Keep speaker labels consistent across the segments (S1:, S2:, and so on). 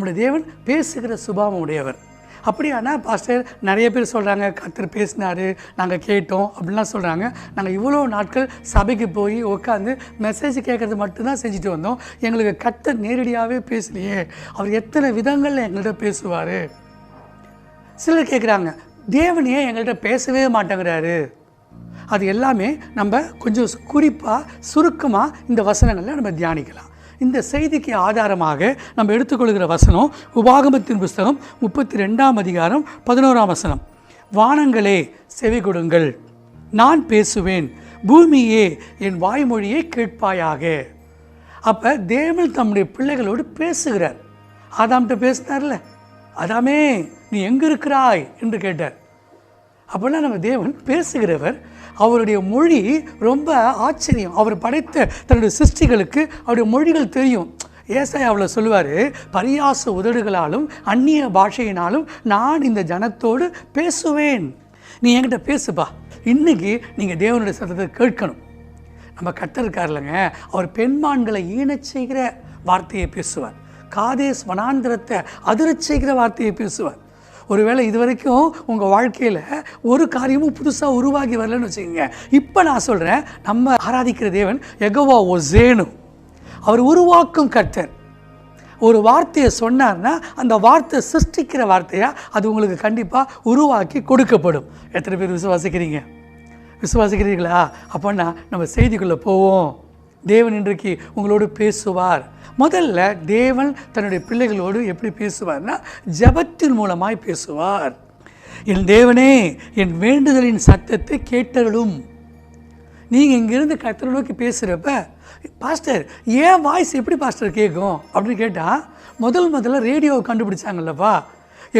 S1: நம்முடைய தேவன் பேசுகிற சுபாவம் உடையவர். அப்படியானா பாஸ்டர் நிறைய பேர் சொல்கிறாங்க கத்தர் பேசினாரு நாங்கள் கேட்டோம் அப்படிலாம் சொல்கிறாங்க நாங்கள் இவ்வளோ நாட்கள் சபைக்கு போய் உட்காந்து மெசேஜ் கேட்குறது மட்டும்தான் செஞ்சுட்டு வந்தோம். எங்களுக்கு கத்தர் நேரடியாகவே பேசலையே. அவர் எத்தனை விதங்களில் எங்கள்கிட்ட பேசுவார். சிலர் கேட்குறாங்க தேவன் ஏன் எங்கள்கிட்ட பேசவே மாட்டேங்கிறாரு? அது எல்லாமே நம்ம கொஞ்சம் குறிப்பாக சுருக்கமாக இந்த வசனங்களில் நம்ம தியானிக்கலாம். இந்த செய்திக்கு ஆதாரமாக நம்ம எடுத்துக்கொள்கிற வசனம் உபாகமத்தின் புஸ்தகம் முப்பத்தி ரெண்டாம் அதிகாரம் பதினோராம் வசனம். வானங்களே செவி கொடுங்கள். நான் பேசுவேன். பூமியே என் வாய்மொழியை கேட்பாயாக. அப்போ தேவன் தம்முடைய பிள்ளைகளோடு பேசுகிறார். ஆதாம்கிட்ட பேசினார்ல அதாமே நீ எங்கே இருக்கிறாய் என்று கேட்டார். அப்போல்லாம் நம்ம தேவன் பேசுகிறவர் அவருடைய மொழி ரொம்ப ஆச்சரியம். அவர் படைத்த தன்னுடைய சிருஷ்டிகளுக்கு அவருடைய மொழிகள் தெரியும். ஏசாயாவில் சொல்லுவார் பரியாச உதடுகளாலும் அந்நிய பாஷையினாலும் நான் இந்த ஜனத்தோடு பேசுவேன். நீ என்கிட்ட பேசுப்பா. இன்னைக்கு நீங்கள் தேவனுடைய சத்தத்தை கேட்கணும். நம்ம கர்த்தர் இருக்கார்லங்க அவர் பெண்மான்களை ஈனச் செய்கிற வார்த்தையை பேசுவார். காதேஸ் வனாந்திரத்தை அதிரச் செய்கிற வார்த்தையை பேசுவார். ஒருவேளை இது வரைக்கும் உங்கள் வாழ்க்கையில் ஒரு காரியமும் புதுசாக உருவாகி வரலன்னு வச்சுக்கோங்க. இப்போ நான் சொல்கிறேன் நம்ம ஆராதிக்கிற தேவன் எகவா ஓ ஜேனு அவர் உருவாக்கும் கர்த்தர். ஒரு வார்த்தையை சொன்னார்னா அந்த வார்த்தை சிருஷ்டிக்கிற வார்த்தையாக அது உங்களுக்கு கண்டிப்பாக உருவாக்கி கொடுக்கப்படும். எத்தனை பேர் விசுவாசிக்கிறீங்க? விசுவாசிக்கிறீர்களா? அப்போன்னா நம்ம செய்திக்குள்ளே போவோம். தேவன் இன்றைக்கு உங்களோடு பேசுவார். முதல்ல தேவன் தன்னுடைய பிள்ளைகளோடு எப்படி பேசுவார்னா ஜெபத்தின் மூலமாய் பேசுவார். என் தேவனே என் வேண்டுதலின் சத்தத்தை கேட்டருளும். நீங்கள் இங்கேருந்து கர்த்தரை நோக்கி பேசுகிறப்ப பாஸ்டர் ஏன் வாய்ஸ் எப்படி பாஸ்டர் கேட்கும் அப்படின்னு கேட்டால் முதல் முதல்ல ரேடியோவை கண்டுபிடிச்சாங்கல்லப்பா.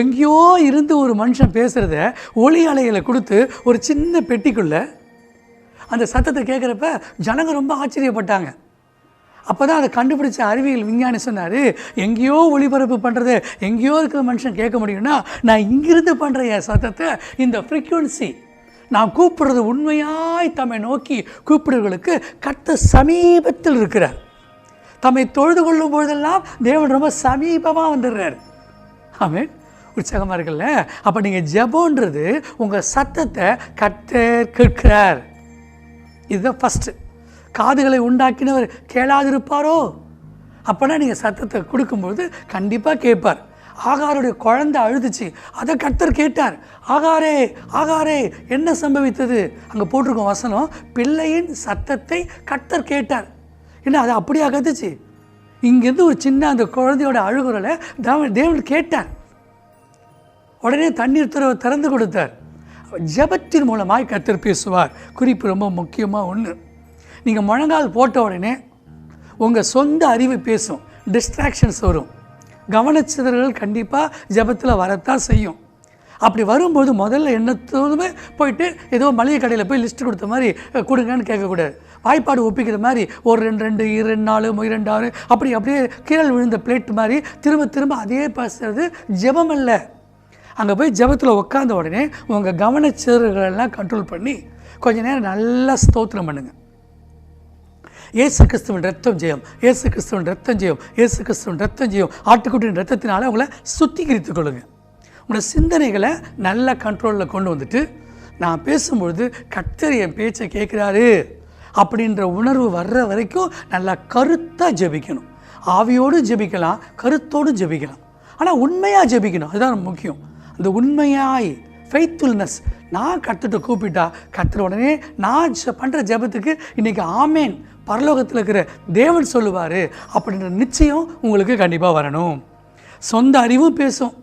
S1: எங்கேயோ இருந்து ஒரு மனுஷன் பேசுகிறத ஒளி அலையில் கொடுத்து ஒரு சின்ன பெட்டிக்குள்ளே அந்த சத்தத்தை கேட்குறப்ப ஜனங்க ரொம்ப ஆச்சரியப்பட்டாங்க. அப்போ தான் அதை கண்டுபிடிச்ச அறிவியல் விஞ்ஞானி சொன்னார் எங்கேயோ ஒளிபரப்பு பண்ணுறது எங்கேயோ இருக்கிற மனுஷன் கேட்க முடியும்னா நான் இங்கிருந்து பண்ணுற என் சத்தத்தை இந்த ஃப்ரீக்குவன்சி நான் கூப்பிடுறது உண்மையாய் தம்மை நோக்கி கூப்பிடுறவர்களுக்கு கத்த சமீபத்தில் இருக்கிறார். தம்மை தொழுது கொள்ளும் பொழுதெல்லாம் தேவன் ரொம்ப சமீபமாக வந்துடுறார். ஆமென். உற்சாகமாக இருக்குல்ல? அப்போ நீங்கள் ஜபோன்றது உங்கள் சத்தத்தை கத்தர் கேட்கிறார். இதுதான் ஃபஸ்ட்டு காதுகளை உண்டாக்கினவர் கேளாதிருப்பாரோ? அப்போனா நீங்கள் சத்தத்தை கொடுக்கும்போது கண்டிப்பாக கேட்பார். ஆகாருடைய குழந்தை அழுதுச்சு. அதை கர்த்தர் கேட்டார். ஆகாரே ஆகாரே என்ன சம்பவித்தது? அங்கே போட்டிருக்கோம் வசனம் பிள்ளையின் சத்தத்தை கர்த்தர் கேட்டார். என்ன அது அப்படியா கத்துச்சு? இங்கேருந்து ஒரு சின்ன அந்த குழந்தையோட அழுகுறலை தேவன் தேவன் கேட்டார். உடனே தண்ணீர் துறவை திறந்து கொடுத்தார். ஜெபத்தின் மூலமாய் கத்தர் பேசுவார். குறிப்பு ரொம்ப முக்கியமாக ஒன்று நீங்கள் முழங்கால் போட்ட உடனே உங்கள் சொந்த அறிவு பேசும் டிஸ்ட்ராக்ஷன்ஸ் வரும். கவனச்சிதறல்கள் கண்டிப்பாக ஜெபத்தில் வரத்தான் செய்யும். அப்படி வரும்போது முதல்ல என்னத்தோதுமே போயிட்டு ஏதோ மளிகை கடையில் போய் லிஸ்ட் கொடுத்த மாதிரி கொடுங்கன்னு கேட்கக்கூடாது. வாய்ப்பாடு ஒப்பிக்கிற மாதிரி ஒரு ரெண்டு ரெண்டு இரண்டு நாலு இரண்டு ஆறு அப்படி அப்படியே கீழே விழுந்த பிளேட் மாதிரி திரும்ப திரும்ப அதே பேசுறது ஜபம் அல்ல. அங்கே போய் ஜெபத்தில் உட்காந்த உடனே உங்கள் கவனச்சிதறல்களெல்லாம் கண்ட்ரோல் பண்ணி கொஞ்ச நேரம் நல்லா ஸ்தோத்திரம் பண்ணுங்கள் இயேசு கிறிஸ்துவின் ரத்தம் ஜெயம். இயேசு கிறிஸ்துவின் ரத்தம் ஜெயம். இயேசு கிறிஸ்துவின் ரத்தம் ஜெயம். ஆட்டுக்குட்டியின் ரத்தத்தினால உங்களை சுத்திகரித்துக் கொள்ளுங்க உங்களோட சிந்தனைகளை நல்ல கண்ட்ரோலில் கொண்டு வந்துட்டு நான் பேசும்பொழுது கர்த்தர் என் பேச்சை கேட்குறாரு அப்படின்ற உணர்வு வர்ற வரைக்கும் நல்லா கருத்தாக ஜெபிக்கணும். ஆவியோடு ஜெபிக்கலாம் கருத்தோடு ஜெபிக்கலாம். ஆனால் உண்மையாக ஜெபிக்கணும். அதுதான் ரொம்ப முக்கியம். அந்த உண்மையாய் ஃபெய்த்ஃபுல்னஸ் நான் கற்றுட்டு கூப்பிட்டா கத்துற உடனே நான் பண்ணுற ஜெபத்துக்கு இன்றைக்கி ஆமேன். பரலோகத்தில் இருக்கிற தேவன் சொல்லுவார் அப்படின்ற நிச்சயம் உங்களுக்கு கண்டிப்பாக வரணும். சொந்த அறிவும் பேசும்.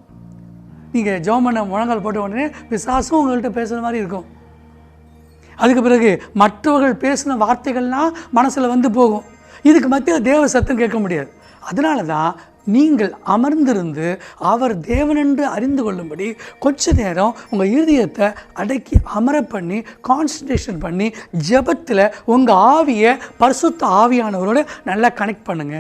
S1: நீங்கள் ஜெபம் பண்ண முழங்கால் போட்ட உடனே பிசாசும் உங்கள்கிட்ட பேசுகிற மாதிரி இருக்கும். அதுக்கு பிறகு மற்றவர்கள் பேசின வார்த்தைகள்லாம் மனசில் வந்து போகும். இதுக்கு மத்தியில் தேவ சத்தம் கேட்க முடியாது. அதனால தான் நீங்கள் அமர்ந்திருந்து அவர் தேவனென்று அறிந்து கொள்ளும்படி கொஞ்ச நேரம் உங்கள் இருதயத்தை அடக்கி அமர பண்ணி கான்சன்ட்ரேஷன் பண்ணி ஜெபத்தில் உங்கள் ஆவியை பரிசுத்த ஆவியானவரோட நல்லா கனெக்ட் பண்ணுங்கள்